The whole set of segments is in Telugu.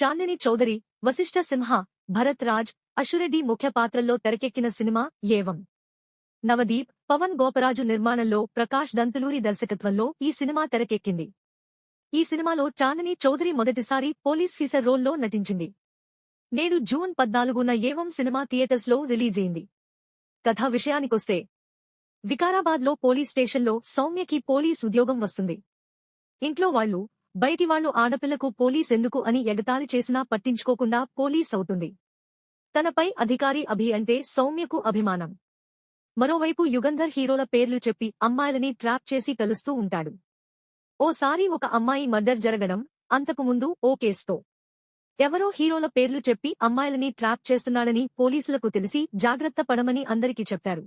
చాందిని చౌదరి వశిష్ఠ సింహ భరత్ రాజ్ అశురెడ్డి ముఖ్య పాత్రల్లో తెరకెక్కిన సినిమా ఏవం? నవదీప్ పవన్ గోపరాజు నిర్మాణంలో ప్రకాష్ దంతులూరి దర్శకత్వంలో ఈ సినిమా తెరకెక్కింది. ఈ సినిమాలో చాందిని చౌదరి మొదటిసారి పోలీస్ ఫీసర్ రోల్లో నటించింది. నేడు జూన్ పద్నాలుగున ఏవం సినిమా థియేటర్స్లో రిలీజైంది కథా విషయానికొస్తే వికారాబాద్లో పోలీస్ స్టేషన్లో సౌమ్యకి పోలీస్ ఉద్యోగం వస్తుంది. ఇంట్లో వాళ్ళు బయటివాళ్ళు ఆడపిల్లకు పోలీస్ ఎందుకు అని ఎగతాళి చేసినా పట్టించుకోకుండా పోలీస్ అవుతుంది. తనపై అధికారి అభి అంటే సౌమ్యకు అభిమానం. మరోవైపు యుగంధర్ హీరోల పేర్లు చెప్పి అమ్మాయిలని ట్రాప్ చేసి కలుస్తూ ఉంటాడు. ఓసారి ఒక అమ్మాయి మర్డర్ జరగడం అంతకుముందు ఓ కేసుతో. ఎవరో హీరోల పేర్లు చెప్పి అమ్మాయిలని ట్రాప్ చేస్తున్నాడని పోలీసులకు తెలిసి జాగ్రత్త పడమని అందరికీ చెప్పారు.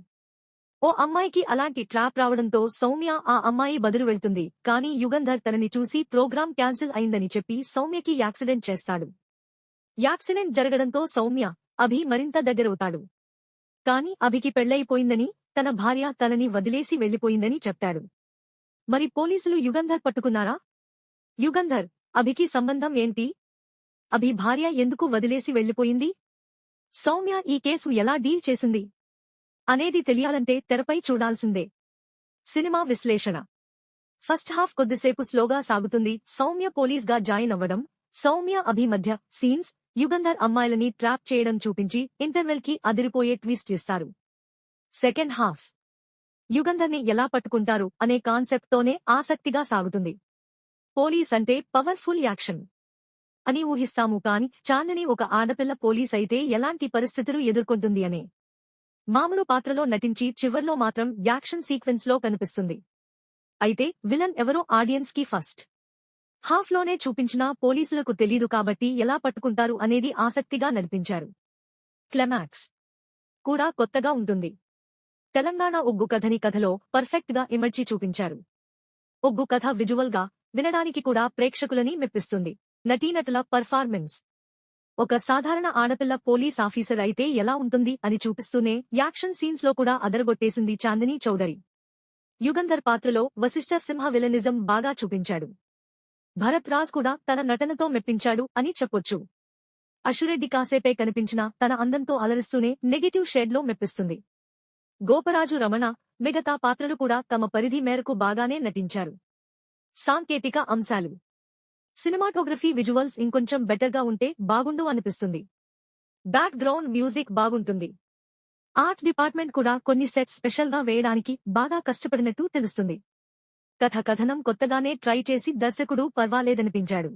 ఓ అమ్మాయికి అలాంటి ట్రాప్ రావడంతో సౌమ్య ఆ అమ్మాయి బదులు వెళ్తుంది. కానీ యుగంధర్ తనని చూసి ప్రోగ్రాం క్యాన్సిల్ అయిందని చెప్పి సౌమ్యకి యాక్సిడెంట్ చేస్తాడు. యాక్సిడెంట్ జరగడంతో సౌమ్య అభి మరింత దగ్గరవుతాడు. కాని అభికి పెళ్ళైపోయిందని తన భార్య తనని వదిలేసి వెళ్ళిపోయిందని చెప్తాడు. మరి పోలీసులు యుగంధర్ పట్టుకున్నారా? యుగంధర్ అభికి సంబంధం ఏంటి? అభి భార్య ఎందుకు వదిలేసి వెళ్ళిపోయింది సౌమ్య ఈ కేసు ఎలా డీల్ చేసింది? అనేది తెలియాలంటే తెరపై చూడాల్సిందే. సినిమా విశ్లేషణ. ఫస్ట్ హాఫ్ కొద్దిసేపు స్లోగా సాగుతుంది. సౌమ్య పోలీస్గా జాయిన్ అవ్వడం సౌమ్య అభి మధ్య సీన్స్ యుగంధర్ అమ్మాయిలని ట్రాప్ చేయడం చూపించి ఇంటర్వెల్కి అదిరిపోయే ట్విస్ట్ ఇస్తారు. Second half. యుగంధర్ని ఎలా పట్టుకుంటారు అనే కాన్సెప్ట్ తోనే ఆసక్తిగా సాగుతుంది. పోలీస్ అంటే పవర్ఫుల్ యాక్షన్. అని ఊహిస్తాము కాని చాందని ఒక ఆడపిల్ల పోలీస్ అయితే ఎలాంటి పరిస్థితులు ఎదుర్కొంటుంది అనే మామూలు పాత్రలో నటించి చివర్లో మాత్రం యాక్షన్ సీక్వెన్స్లో కనిపిస్తుంది. అయితే విలన్ ఎవరో ఆడియన్స్కి ఫస్ట్. హాఫ్లోనే చూపించినా పోలీసులకు తెలీదు కాబట్టి ఎలా పట్టుకుంటారు అనేది ఆసక్తిగా నడిపించారు. క్లమాక్స్ కూడా కొత్తగా ఉంటుంది. తెలంగాణ ఒగ్గు కథని కథలో పర్ఫెక్ట్గా ఇమర్చి చూపించారు. ఒగ్గు కథ విజువల్గా వినడానికి కూడా ప్రేక్షకులని మెప్పిస్తుంది. నటీనటుల పర్ఫార్మెన్స్ ఒక సాధారణ ఆడపిల్ల పోలీస్ ఆఫీసర్ అయితే ఎలా ఉంటుంది అని చూపిస్తూనే యాక్షన్ సీన్స్లో కూడా అదరగొట్టేసింది చాందినీ చౌదరి. యుగంధర్ పాత్రలో వశిష్ఠ సింహ విలనిజం బాగా చూపించాడు. భరత్ రాజ్ కూడా తన నటనతో మెప్పించాడు అని చెప్పొచ్చు. అశురెడ్డి కాసేపే కనిపించినా తన అందంతో అలరిస్తూనే నెగటివ్ షేడ్లో మెప్పిస్తుంది. గోపరాజు రమణ మిగతా పాత్రలు కూడా తమ పరిధి మేరకు బాగానే నటించారు. సాంకేతిక అంశాలు. సినిమాటోగ్రఫీ విజువల్స్ ఇంకొంచెం బెటర్గా ఉంటే బాగుండు అనిపిస్తుంది. బ్యాక్గ్రౌండ్ మ్యూజిక్ బాగుంటుంది. ఆర్ట్ డిపార్ట్మెంట్ కూడా కొన్ని సెట్స్ స్పెషల్గా వేయడానికి బాగా కష్టపడినట్టు తెలుస్తుంది. కథ కథనం కొత్తగానే ట్రై చేసి దర్శకుడు పర్వాలేదనిపించాడు.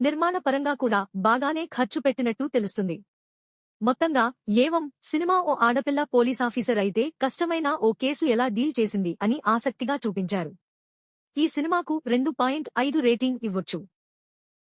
నిర్మాణ పరంగా కూడా బాగానే ఖర్చు పెట్టినట్టు తెలుస్తుంది. మొత్తంగా ఏవం సినిమా ఓ ఆడపిల్ల పోలీసాఫీసర్ అయితే కష్టమైన ఓ కేసు ఎలా డీల్ చేసింది అని ఆసక్తిగా చూపించారు. ఈ సినిమాకు రెండు పాయింట్ ఐదు రేటింగ్ ఇవ్వొచ్చు.